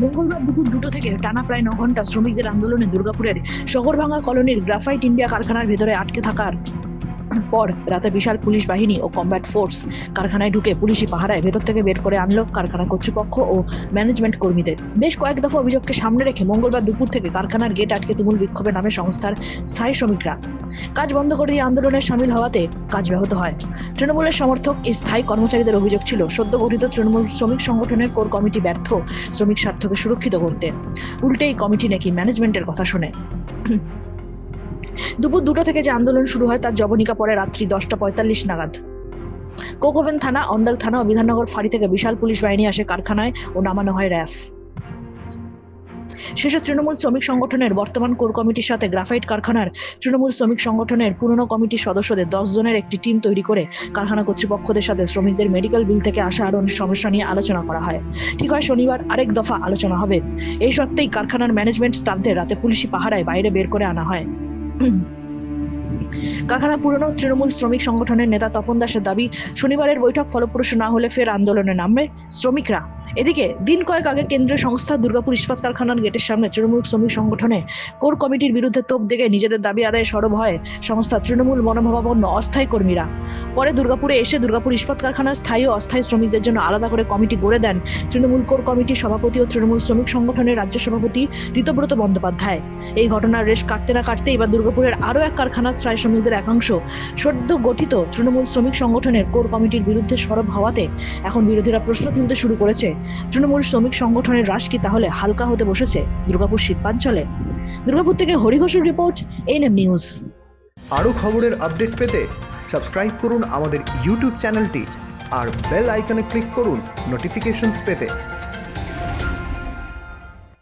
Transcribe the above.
মঙ্গলবার দুপুর দুটো থেকে টানা প্রায় ন ঘণ্টা শ্রমিকদের আন্দোলনে দুর্গাপুরের শহরভাঙ্গা কলোনির গ্রাফাইট ইন্ডিয়া কারখানার ভেতরে আটকে থাকার পর রাতে বিশাল পুলিশ বাহিনী ও কমব্যাট ফোর্স কারখানায় ঢুকে পুলিশি পাহারায় ভেতর থেকে বের করে আনলো কারখানা কর্তৃপক্ষ ও ম্যানেজমেন্ট কর্মীদের। বেশ কয়েক দফা অভিযোগকে সামনে রেখে মঙ্গলবার দুপুর থেকে কারখানার গেট আটকে তুমুল বিক্ষোভে নামে সংস্থার স্থায়ী শ্রমিকরা। কাজ বন্ধ করে দিয়ে আন্দোলনে সামিল হওয়াতে কাজ ব্যাহত হয়। তৃণমূলের সমর্থক এই স্থায়ী কর্মচারীদের অভিযোগ ছিল, সদ্য গঠিত তৃণমূল শ্রমিক সংগঠনের কোর কমিটি ব্যর্থ শ্রমিক স্বার্থকে সুরক্ষিত করতে। উল্টে এই কমিটি নাকি ম্যানেজমেন্টের কথা শোনে। দুপুর দুটো থেকে যে আন্দোলন শুরু হয়, তার জবনিকা পরে রাত্রি দশটা পঁয়তাল্লিশ নাগাদ। কোকোভেন থানা, অন্ডাল থানা ও বিধাননগর ফাঁড়ি থেকে বিশাল পুলিশ বাহিনী আসে কারখানায় ও নামানো হয় র্যাফ। শেষে তৃণমূল শ্রমিক সংগঠনের বর্তমান কোর কমিটির সাথে গ্রাফাইট কারখানার তৃণমূল শ্রমিক সংগঠনের পুরনো কমিটির সদস্যদের দশ জনের একটি টিম তৈরি করে কারখানা কর্তৃপক্ষদের সাথে শ্রমিকদের মেডিকেল বিল থেকে আসা আরও সমস্যা নিয়ে আলোচনা করা হয়। ঠিক হয় শনিবার আরেক দফা আলোচনা হবে। এই সত্ত্বেই কারখানার ম্যানেজমেন্ট স্টাফদের রাতে পুলিশি পাহারায় বাইরে বের করে আনা হয়। কারখানা পুরনো তৃণমূল শ্রমিক সংগঠনের নেতা তপন দাসের দাবি, শনিবারের বৈঠক ফলপ্রসূ না হলে ফের আন্দোলনে নামবে শ্রমিকরা। এদিকে দিন কয়েক আগে কেন্দ্রীয় সংস্থা দুর্গাপুর ইস্পাত কারখানার গেটের সামনে তৃণমূল শ্রমিক সংগঠনে কোর কমিটির বিরুদ্ধে তোপ দেখে নিজেদের দাবি আদায়ে সরব হয় সংস্থা তৃণমূল মনোভাবাপন্ন অস্থায়ী কর্মীরা। পরে দুর্গাপুরে এসে দুর্গাপুর ইস্পাত কারখানার স্থায়ী ও অস্থায়ী শ্রমিকদের জন্য আলাদা করে কমিটি গড়ে দেন তৃণমূল কোর কমিটির সভাপতি ও তৃণমূল শ্রমিক সংগঠনের রাজ্য সভাপতি ঋতব্রত বন্দ্যোপাধ্যায়। এই ঘটনার রেশ কাটতে না কাটতে এবার দুর্গাপুরের আরও এক কারখানার স্থায়ী শ্রমিকদের একাংশ সদ্য গঠিত তৃণমূল শ্রমিক সংগঠনের কোর কমিটির বিরুদ্ধে সরব হওয়াতে এখন বিরোধীরা প্রশ্ন তুলতে শুরু করেছে। তৃণমূল শ্রমিক সংগঠনের রাশ কি তাহলে হালকা হতে বসেছে? দুর্গাপুর শিল্পাঞ্চলে। দুর্গাপুর থেকে হরিঘোষের রিপোর্ট এনএম নিউজ আরও খবরের আপডেট পেতে সাবস্ক্রাইব করুন আমাদের ইউটিউব চ্যানেলটি আর বেল আইকনে ক্লিক করুন নোটিফিকেশনস পেতে।